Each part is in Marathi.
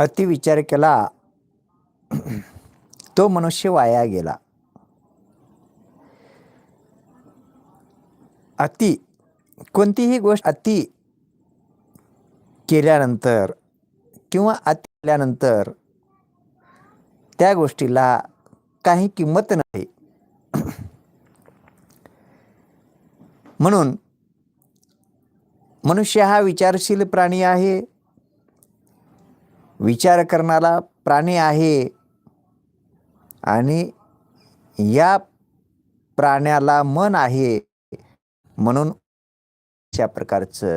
अतिविचार केला. तो मनुष्य वाया गेला. अति कोणतीही गोष्ट अति केल्यानंतर किंवा अति केल्यानंतर त्या गोष्टीला काही किंमत नाही. म्हणून मनुष्य हा विचारशील प्राणी आहे. विचार करणारा प्राणी आहे. आणि या प्राण्याला मन आहे. म्हणून अशा प्रकारचं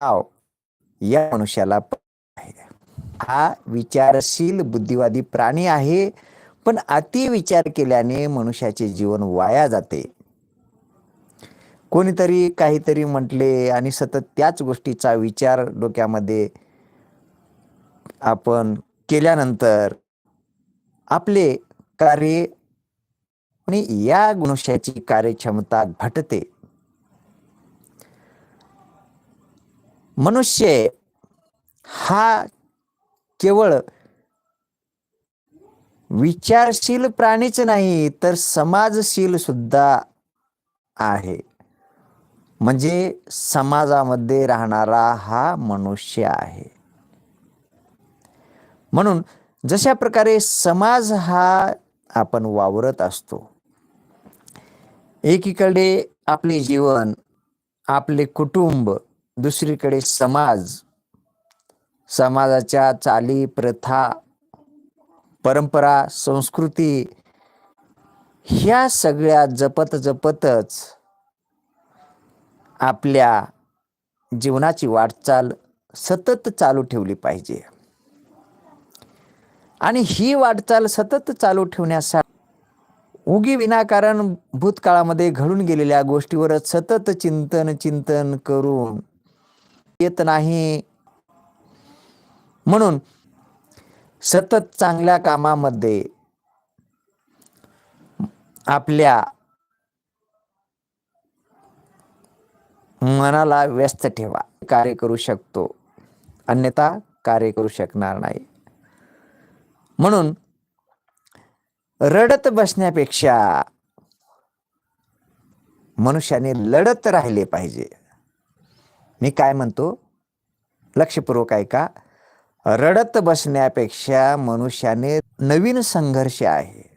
नाव या मनुष्याला आहे. हा विचारशील बुद्धिवादी प्राणी आहे. पण अति विचार केल्याने मनुष्याचे जीवन वाया जाते. कोणीतरी काहीतरी म्हटले आणि सतत त्याच गोष्टीचा विचार डोक्यामध्ये आपण केल्यानंतर आपले कार्य आणि या मनुष्याची कार्यक्षमता घटते. मनुष्य हा केवळ विचारशील प्राणीच नाही तर समाजशील सुद्धा आहे. म्हणजे समाजामध्ये राहणारा हा मनुष्य आहे. म्हणून जशा प्रकारे समाज हा आपण वावरत असतो एकीकडे आपले जीवन आपले कुटुंब दुसरीकडे समाज समाजाच्या चाली प्रथा परंपरा संस्कृती ह्या सगळ्या जपत जपतच आपल्या जीवनाची वाटचाल सतत चालू ठेवली पाहिजे. आणि ही वाटचाल सतत चालू ठेवण्यासाठी उगी विनाकारण भूतकाळामध्ये घडून गेलेल्या गोष्टीवरच सतत चिंतन चिंतन करून येत नाही. म्हणून सतत चांगल्या कामामध्ये आपल्या मनाला व्यस्त ठेवा. कार्य करू शकतो. अन्यथा कार्य करू शकणार नाही. म्हणून रडत बसण्यापेक्षा मनुष्याने लढत राहिले पाहिजे. मी काय म्हणतो? लक्षपूर्वक ऐका. रडत बसण्यापेक्षा मनुष्याने नवीन संघर्ष आहे.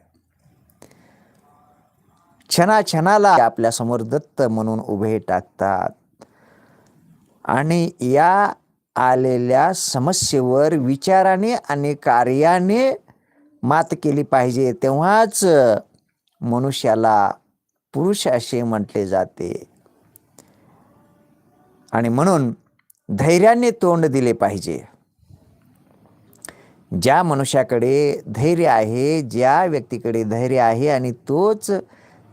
क्षणाक्षणाला छनाला आपल्यासमोर दत्त म्हणून उभे टाकतात. आणि या आलेल्या समस्येवर विचाराने आणि कार्याने मात केली पाहिजे. तेव्हाच मनुष्याला पुरुष असे म्हटले जाते. आणि म्हणून धैर्याने तोंड दिले पाहिजे. ज्या मनुष्याकडे धैर्य आहे ज्या व्यक्तीकडे धैर्य आहे आणि तोच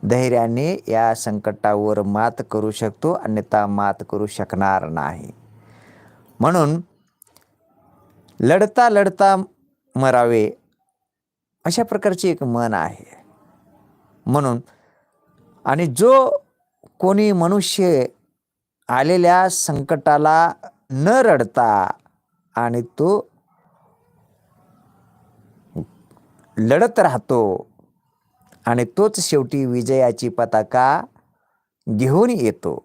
धैर्याने या संकटावर मात करू शकतो अन्यथा मात करू शकणार नाही. म्हणून लढता लढता मरावे अशा प्रकारचे एक मन आहे. म्हणून आणि जो कोणी मनुष्य आलेल्या संकटाला न रडता आणि तो लढत राहतो आणि तोच शेवटी विजयाची पताका घेऊन येतो.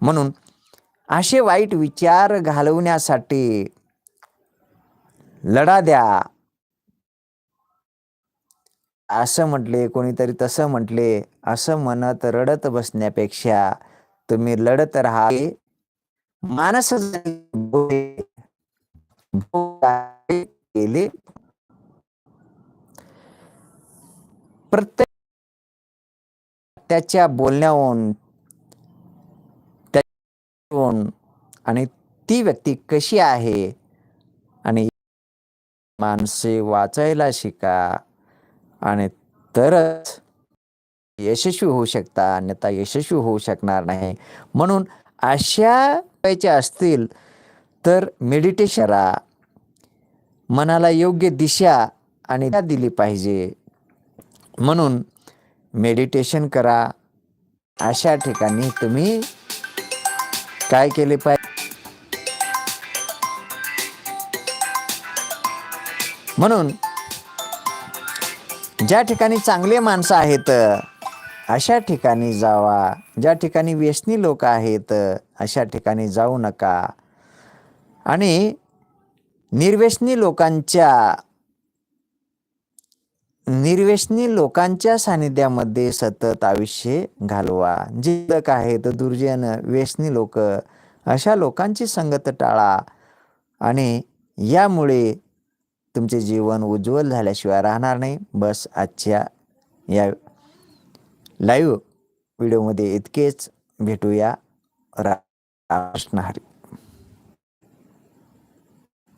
म्हणून असे वाईट विचार घालवण्यासाठी लढा द्या. असं म्हटले कोणीतरी तसं म्हटले असं म्हणत रडत बसण्यापेक्षा तुम्ही लढत राहा. मानस केले. प्रत्येक त्याच्या बोलण्याहून कोण? आणि ती व्यक्ती कशी आहे? आणि माणसे वाचायला शिका. आणि तरच यशस्वी होऊ शकता अन्यथा यशस्वी होऊ शकणार नाही. म्हणून अशा व्हायच्या असतील तर मेडिटेशन करा. मनाला योग्य दिशा आणि दिली पाहिजे. म्हणून मेडिटेशन करा. अशा ठिकाणी तुम्ही काय केले पाहिजे म्हणून ज्या ठिकाणी चांगले माणसं आहेत अशा ठिकाणी जावा. ज्या ठिकाणी व्यसनी लोक आहेत अशा ठिकाणी जाऊ नका. आणि निर्व्यसनी लोकांच्या निर्वेशनी लोकांच्या सानिध्यामध्ये सतत आयुष्य घालवा. जिद्दक आहेत दुर्जन व्यसनी लोक अशा लोकांची संगत टाळा. आणि यामुळे तुमचे जीवन उज्ज्वल झाल्याशिवाय राहणार नाही. बस आजच्या या लाईव्ह व्हिडिओमध्ये इतकेच. भेटूया. रा